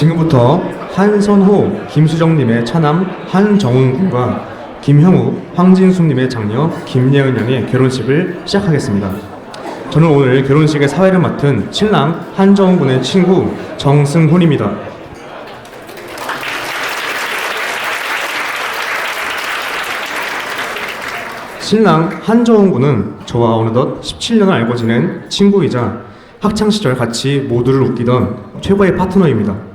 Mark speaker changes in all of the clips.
Speaker 1: 지금부터 한선호, 김수정님의 차남 한정훈 군과 김형우, 황진숙님의 장녀 김예은 양의 결혼식을 시작하겠습니다. 저는 오늘 결혼식의 사회를 맡은 신랑 한정훈 군의 친구 정승훈입니다. 신랑 한정훈 군은 저와 어느덧 17년을 알고 지낸 친구이자 학창 시절 같이 모두를 웃기던 최고의 파트너입니다.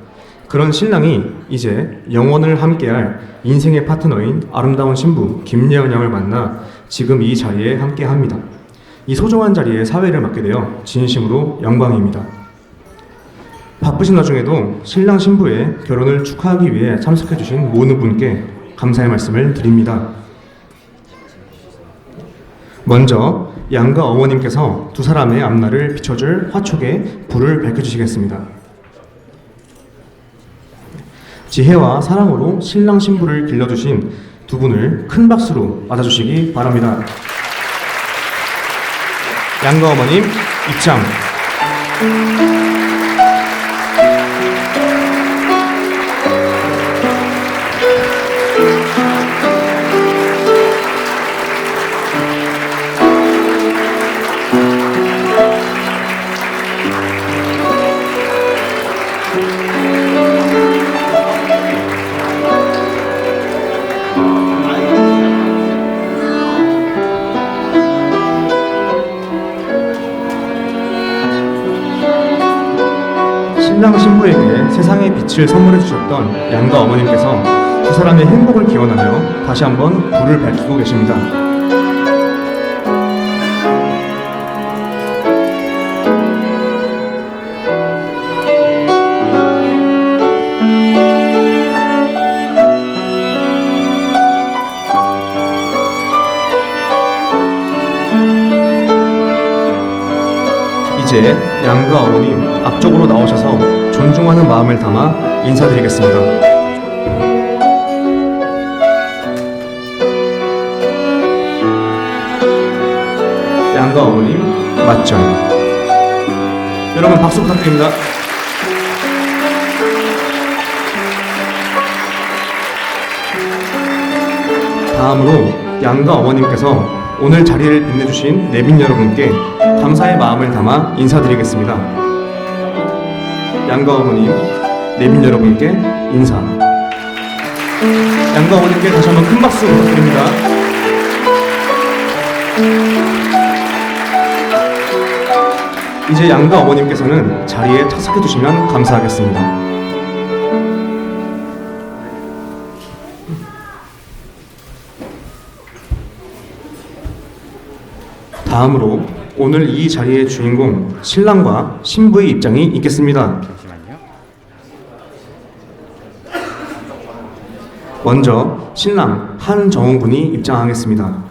Speaker 1: 그런 신랑이 이제 영원을 함께할 인생의 파트너인 아름다운 신부 김예은 양을 만나 지금 이 자리에 함께합니다. 이 소중한 자리에 사회를 맡게 되어 진심으로 영광입니다. 바쁘신 와중에도 신랑 신부의 결혼을 축하하기 위해 참석해주신 모든 분께 감사의 말씀을 드립니다. 먼저 양가 어머님께서 두 사람의 앞날을 비춰줄 화촉에 불을 밝혀주시겠습니다. 지혜와 사랑으로 신랑 신부를 길러주신 두 분을 큰 박수로 맞아주시기 바랍니다. 양가 어머님 입장. 빛을 선물해 주셨던 양가 어머님께서 두 사람의 행복을 기원하며 다시 한번 불을 밝히고 계십니다. 이제 양가 어머님 앞쪽으로 나오셔서 존중하는 마음을 담아 인사드리겠습니다. 양가 어머님 맞죠? 여러분 박수 부탁드립니다. 다음으로 양가 어머님께서 오늘 자리를 빛내주신 내빈 여러분께 감사의 마음을 담아 인사드리겠습니다. 양가 어머님, 내빈 여러분께 인사. 양가 어머님께 다시 한번 큰 박수 부탁드립니다. 이제 양가 어머님께서는 자리에 착석해 주시면 감사하겠습니다. 다음으로 오늘 이 자리의 주인공 신랑과 신부의 입장이 있겠습니다. 먼저 신랑 한정훈 군이 입장하겠습니다.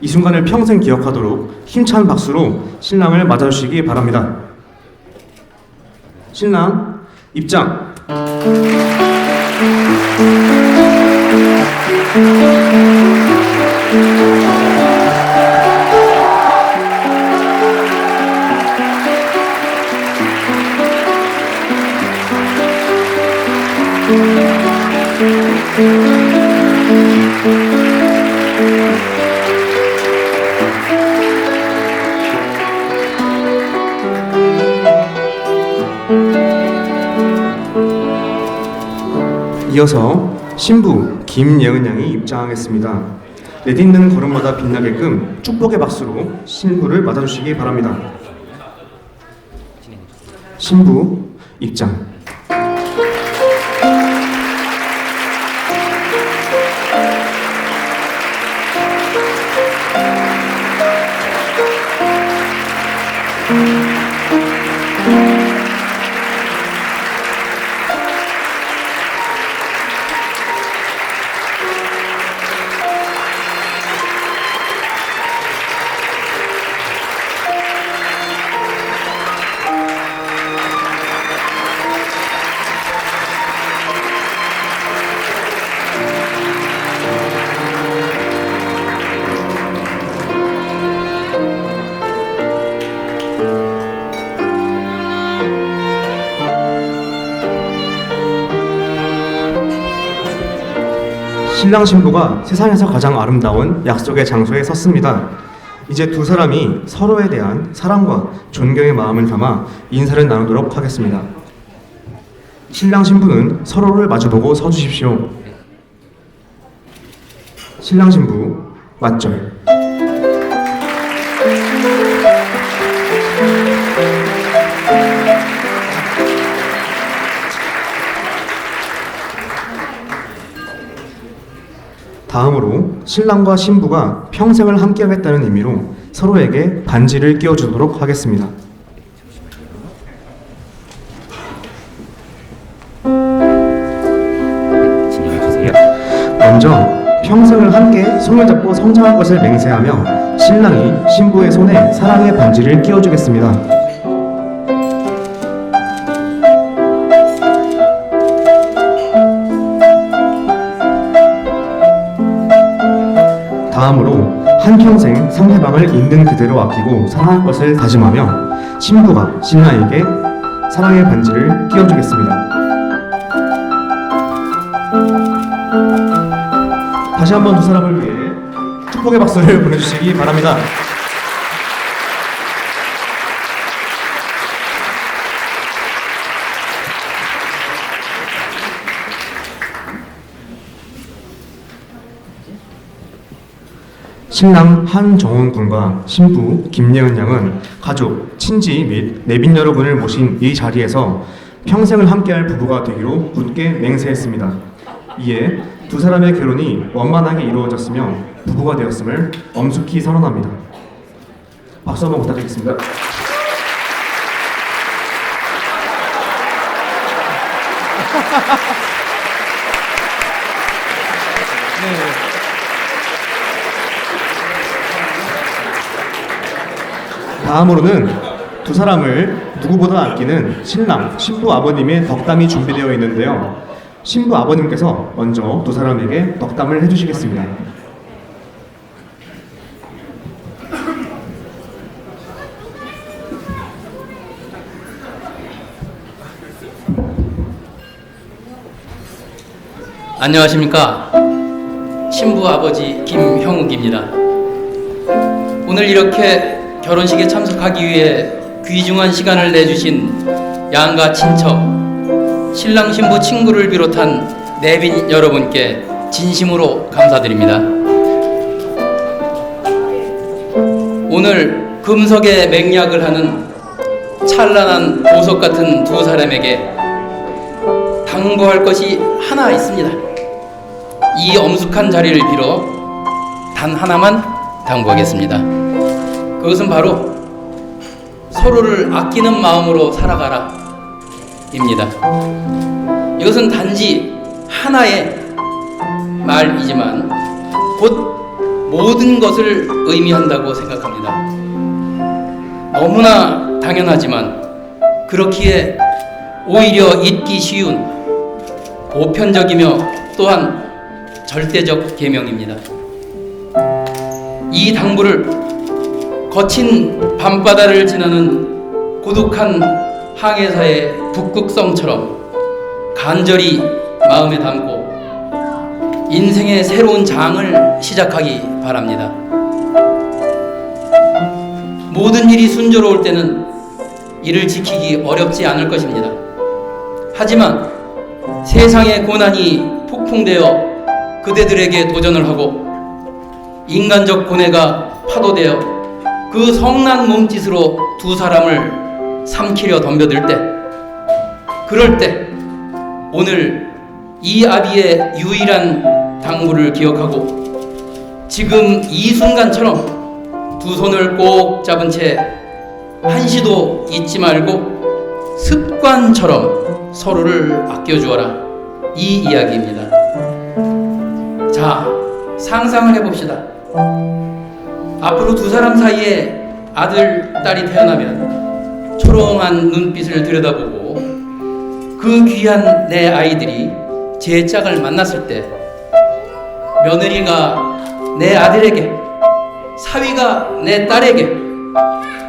Speaker 1: 이 순간을 평생 기억하도록 힘찬 박수로 신랑을 맞아주시기 바랍니다. 신랑 입장. 이어서 신부 김예은 양이 입장하겠습니다. 내딛는 걸음마다 빛나게끔 축복의 박수로 신부를 맞아주시기 바랍니다. 신부 입장. 신랑 신부가 세상에서 가장 아름다운 약속의 장소에 섰습니다. 이제 두 사람이 서로에 대한 사랑과 존경의 마음을 담아 인사를 나누도록 하겠습니다. 신랑 신부는 서로를 마주보고 서주십시오. 신랑 신부 맞절. 다음으로 신랑과 신부가 평생을 함께하겠다는 의미로 서로에게 반지를 끼워주도록 하겠습니다. 먼저 평생을 함께 손을 잡고 성장할 것을 맹세하며 신랑이 신부의 손에 사랑의 반지를 끼워주겠습니다. 상대방을 있는 그대로 아끼고 사랑할 것을 다짐하며 신부가 신랑에게 사랑의 반지를 끼워주겠습니다. 다시 한번 두 사람을 위해 축복의 박수를 보내주시기 바랍니다. 신랑 한정훈 군과 신부 김예은 양은 가족, 친지 및 내빈 여러분을 모신 이 자리에서 평생을 함께할 부부가 되기로 굳게 맹세했습니다. 이에 두 사람의 결혼이 원만하게 이루어졌으며 부부가 되었음을 엄숙히 선언합니다. 박수 한번 부탁드리겠습니다. 다음으로는 두 사람을 누구보다 아끼는 신랑, 신부 아버님의 덕담이 준비되어 있는데요. 신부 아버님께서 먼저 두 사람에게 덕담을 해주시겠습니다.
Speaker 2: 안녕하십니까 신부 아버지 김형욱입니다 오늘 이렇게 결혼식에 참석하기 위해 귀중한 시간을 내주신 양가 친척 신랑 신부 친구를 비롯한 내빈 여러분께 진심으로 감사드립니다 오늘 금석에 맹약을 하는 찬란한 보석 같은 두 사람에게 당부할 것이 하나 있습니다. 이 엄숙한 자리를 빌어 단 하나만 당부하겠습니다. 그것은 바로 서로를 아끼는 마음으로 살아가라 입니다. 이것은 단지 하나의 말이지만 곧 모든 것을 의미한다고 생각합니다. 너무나 당연하지만 그렇기에 오히려 잊기 쉬운 보편적이며 또한 절대적 계명입니다. 이 당부를 거친 밤바다를 지나는 고독한 항해사의 북극성처럼 간절히 마음에 담고 인생의 새로운 장을 시작하기 바랍니다. 모든 일이 순조로울 때는 이를 지키기 어렵지 않을 것입니다. 하지만 세상의 고난이 폭풍되어 그대들에게 도전을 하고 인간적 고뇌가 파도되어 그 성난 몸짓으로 두 사람을 삼키려 덤벼들 때 그럴 때 오늘 이 아비의 유일한 당부를 기억하고 지금 이 순간처럼 두 손을 꼭 잡은 채 한시도 잊지 말고 습관처럼 서로를 아껴주어라 이 이야기입니다. 자, 상상을 해봅시다. 앞으로 두 사람 사이에 아들, 딸이 태어나면 초롱한 눈빛을 들여다보고 그 귀한 내 아이들이 제 짝을 만났을 때 며느리가 내 아들에게 사위가 내 딸에게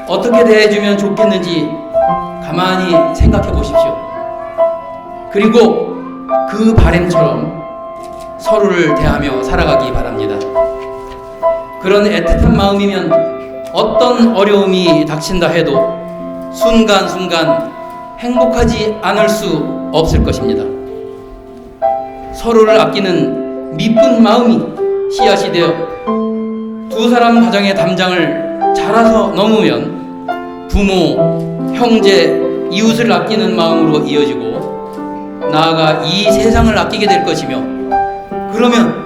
Speaker 2: 어떻게 대해주면 좋겠는지 가만히 생각해 보십시오. 그리고 그 바램처럼 서로를 대하며 살아가기 바랍니다. 그런 애틋한 마음이면 어떤 어려움이 닥친다 해도 순간순간 행복하지 않을 수 없을 것입니다. 서로를 아끼는 미쁜 마음이 씨앗이 되어 두 사람 가정의 담장을 자라서 넘으면 부모, 형제, 이웃을 아끼는 마음으로 이어지고 나아가 이 세상을 아끼게 될 것이며 그러면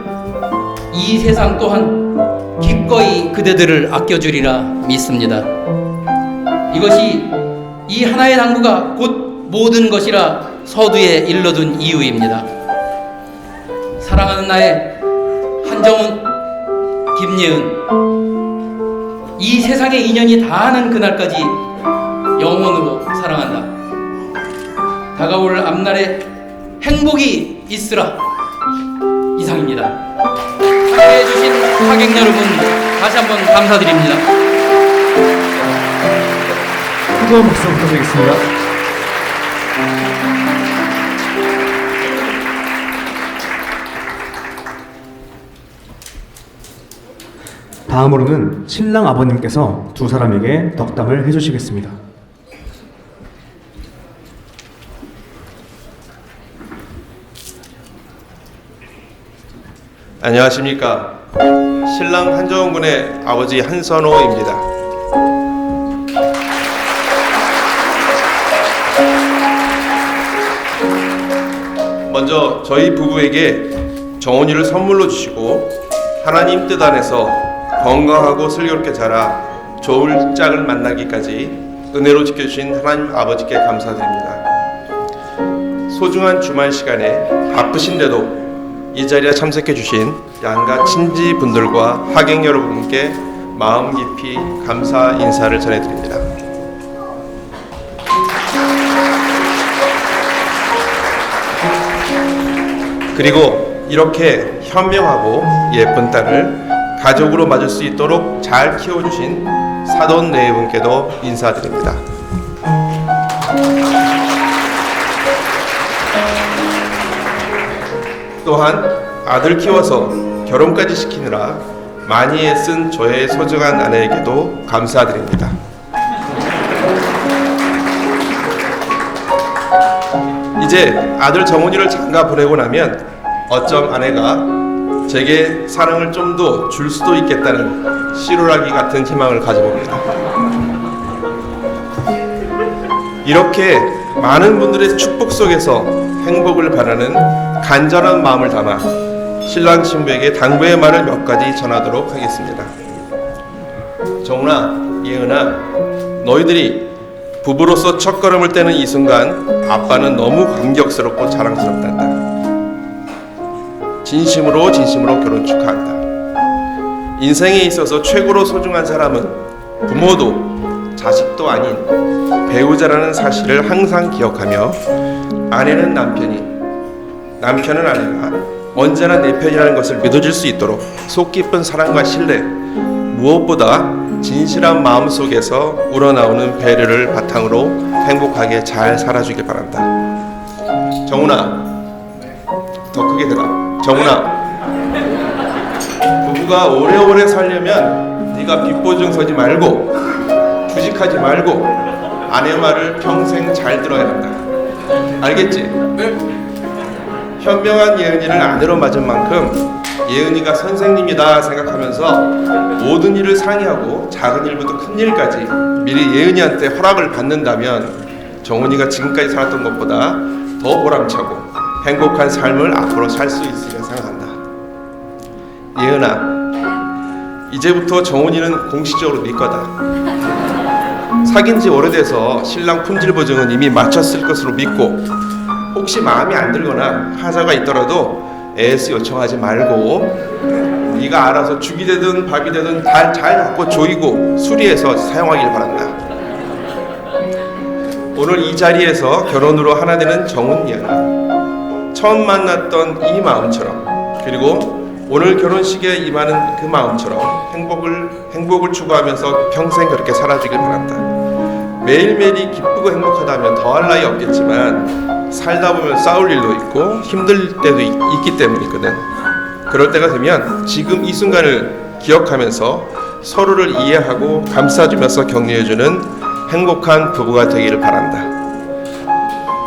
Speaker 2: 이 세상 또한 기꺼이 그대들을 아껴주리라 믿습니다. 이것이 이 하나의 당부가 곧 모든 것이라 서두에 일러둔 이유입니다. 사랑하는 나의 한정훈, 김예은, 이 세상의 인연이 다하는 그날까지 영원으로 사랑한다. 다가올 앞날에 행복이 있으라. 이상입니다. 함께해 주신 하객 여러분 다시 한번 감사드립니다.
Speaker 1: 뜨거운 박수 부탁드리겠습니다. 다음으로는 신랑 아버님께서 두 사람에게 덕담을 해주시겠습니다.
Speaker 3: 안녕하십니까. 신랑 한정훈 군의 아버지 한선호입니다. 먼저 저희 부부에게 정원이를 선물로 주시고 하나님 뜻 안에서 건강하고 슬기롭게 자라 좋을 짝을 만나기까지 은혜로 지켜주신 하나님 아버지께 감사드립니다. 소중한 주말 시간에 바쁘신데도 이 자리에 참석해 주신 양가 친지 분들과 하객 여러분께 마음 깊이 감사 인사를 전해드립니다. 그리고 이렇게 현명하고 예쁜 딸을 가족으로 맞을 수 있도록 잘 키워주신 사돈 네 분께도 인사드립니다. 또한 아들 키워서 결혼까지 시키느라 많이 애쓴 저의 소중한 아내에게도 감사드립니다. 이제 아들 정훈이를 장가 보내고 나면 어쩜 아내가 제게 사랑을 좀 더 줄 수도 있겠다는 시루라기 같은 희망을 가져봅니다. 이렇게 많은 분들의 축복 속에서 행복을 바라는 간절한 마음을 담아 신랑 신부에게 당부의 말을 몇 가지 전하도록 하겠습니다. 정훈아, 예은아, 너희들이 부부로서 첫 걸음을 떼는 이 순간 아빠는 너무 감격스럽고 자랑스럽단다. 진심으로 진심으로 결혼 축하한다. 인생에 있어서 최고로 소중한 사람은 부모도 자식도 아닌 배우자라는 사실을 항상 기억하며 아내는 남편이 남편은 아내가 언제나 내 편이라는 것을 믿어줄 수 있도록 속 깊은 사랑과 신뢰 무엇보다 진실한 마음 속에서 우러나오는 배려를 바탕으로 행복하게 잘 살아주길 바란다. 정훈아, 더 크게 들어. 정훈아, 부부가 오래오래 살려면 네가 빚보증 서지 말고 주식하지 말고 아내 말을 평생 잘 들어야 한다. 알겠지? 현명한 예은이를 아내로 맞은 만큼 예은이가 선생님이다 생각하면서 모든 일을 상의하고 작은 일부터 큰 일까지 미리 예은이한테 허락을 받는다면 정훈이가 지금까지 살았던 것보다 더 보람차고 행복한 삶을 앞으로 살 수 있으리라 생각한다. 예은아, 이제부터 정훈이는 공식적으로 네 거다. 사귄 지 오래돼서 신랑 품질 보증은 이미 마쳤을 것으로 믿고 혹시 마음에 안 들거나 하자가 있더라도 AS 요청하지 말고 네가 알아서 죽이 되든 밥이 되든 잘, 잘 갖고 조이고 수리해서 사용하길 바란다. 오늘 이 자리에서 결혼으로 하나 되는 정훈이야. 처음 만났던 이 마음처럼 그리고 오늘 결혼식에 임하는 그 마음처럼 행복을 행복을 추구하면서 평생 그렇게 살아주길 바란다. 매일매일이 기쁘고 행복하다면 더할 나위 없겠지만 살다 보면 싸울 일도 있고 힘들 때도 있, 있기 때문이거든. 그럴 때가 되면 지금 이 순간을 기억하면서 서로를 이해하고 감싸주면서 격려해주는 행복한 부부가 되기를 바란다.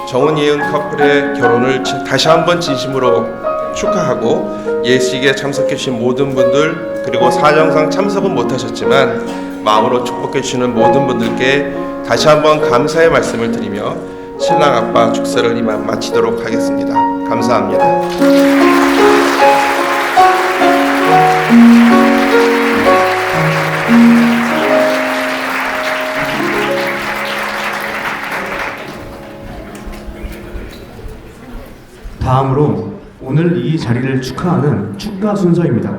Speaker 3: 정은 예은 커플의 결혼을 지- 다시 한번 진심으로 축하하고 예식에 참석해주신 모든 분들 그리고 사정상 참석은 못하셨지만 마음으로 축복해주시는 모든 분들께 다시 한번 감사의 말씀을 드리며 신랑 아빠 축사를 이만 마치도록 하겠습니다. 감사합니다.
Speaker 1: 다음으로 오늘 이 자리를 축하하는 축가 순서입니다.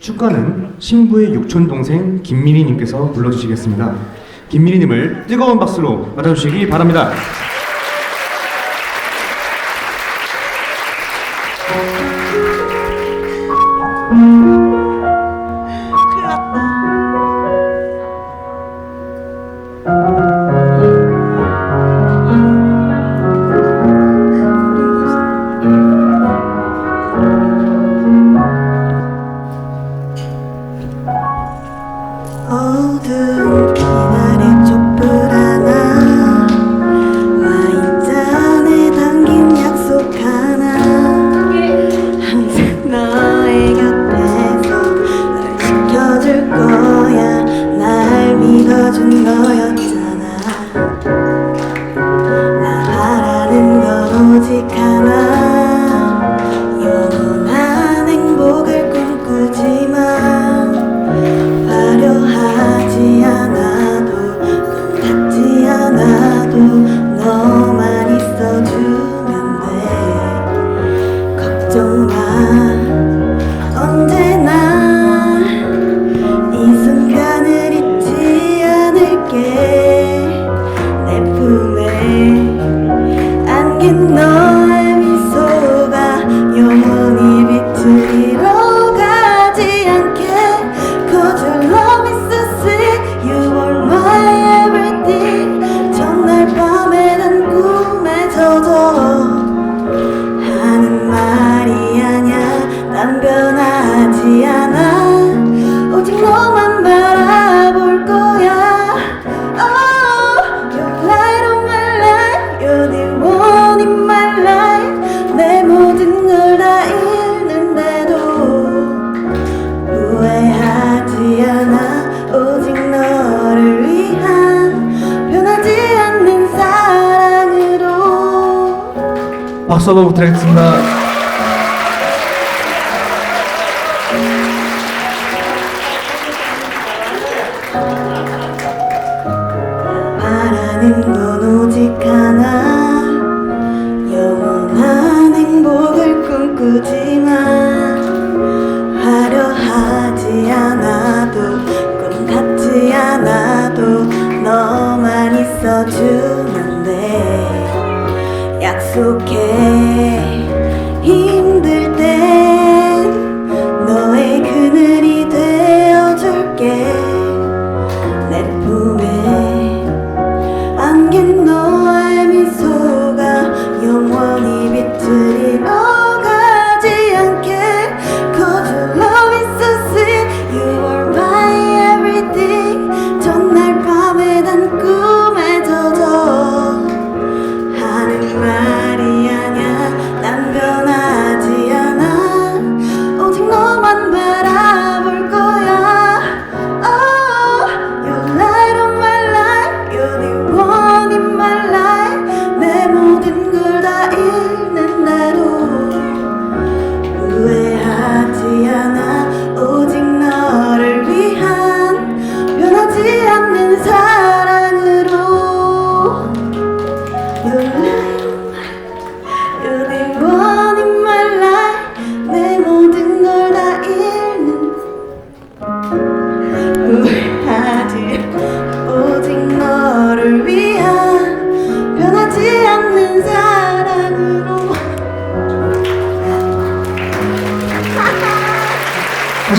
Speaker 1: 축가는 신부의 육촌 동생 김민희님께서 불러주시겠습니다. 김민희님을 뜨거운 박수로 맞아주시기 바랍니다.
Speaker 4: 어두운 안
Speaker 1: 박수 한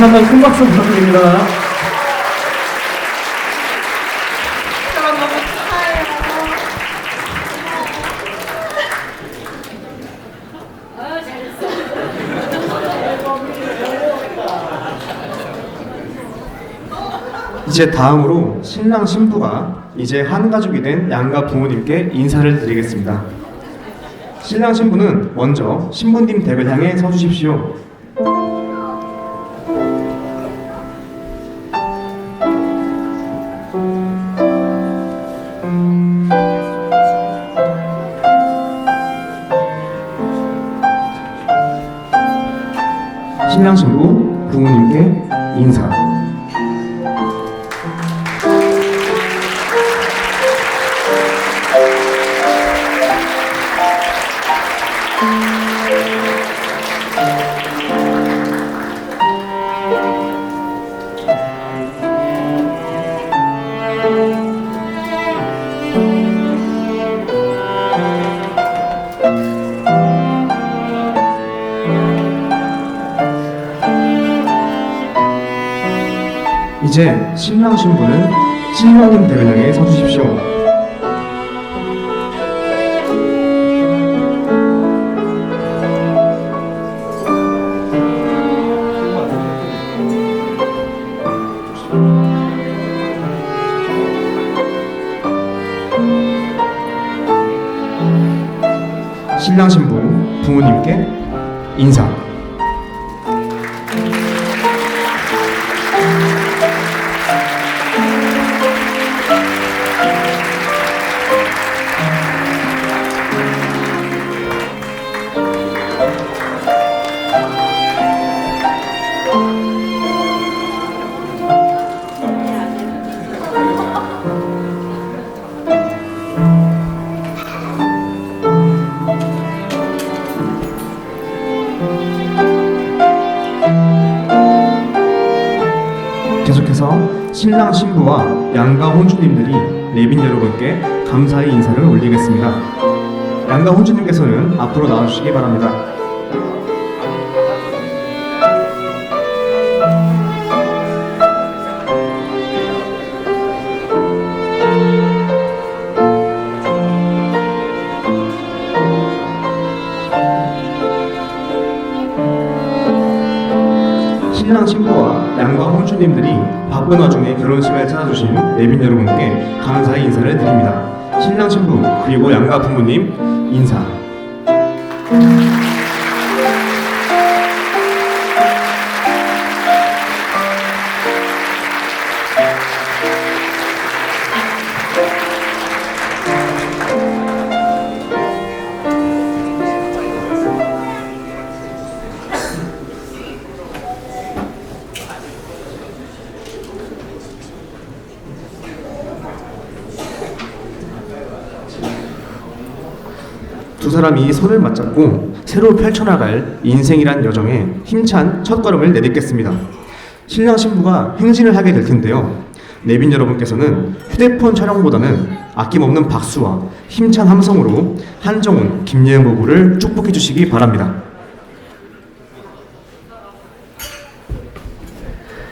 Speaker 1: 다시 한번 큰 박수 부탁드립니다. 이제 다음으로 신랑 신부가 이제 한 가족이 된 양가 부모님께 인사를 드리겠습니다. 신랑 신부는 먼저 신부님 댁을 향해 서주십시오. 신랑 신부 부모님께 인사. 신랑 신부는 신랑님 향해 서주십시오. 신랑 신부 부모님께 인사. 여러분께 감사의 인사를 올리겠습니다. 양가 혼주님께서는 앞으로 나와주시기 바랍니다. 혼주님들이 바쁜 와중에 결혼식을 찾아주신 내빈 여러분께 감사의 인사를 드립니다. 신랑 신부 그리고 양가 부모님 인사. 사람이 손을 맞잡고 새로 펼쳐나갈 인생이란 여정에 힘찬 첫걸음을 내딛겠습니다. 신랑 신부가 행진을 하게 될 텐데요. 내빈 여러분께서는 휴대폰 촬영보다는 아낌없는 박수와 힘찬 함성으로 한정훈, 김예은 부부를 축복해 주시기 바랍니다.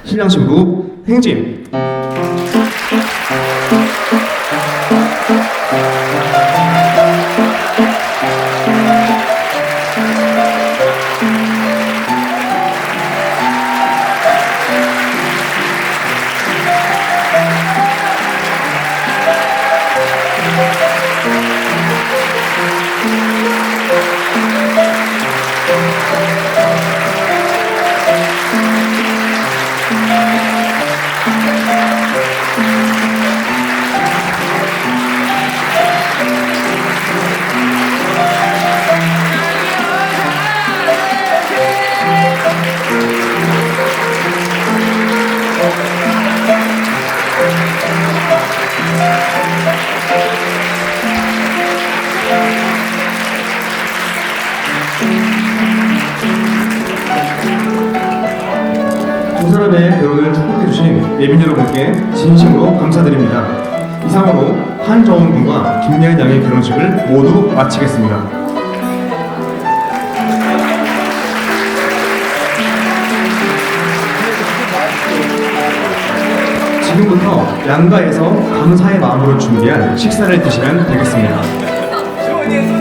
Speaker 1: 신랑 신부 행진! 정훈 군과 김예은 양의 결혼식을 모두 마치겠습니다. 지금부터 양가에서 감사의 마음으로 준비한 식사를 드시면 되겠습니다.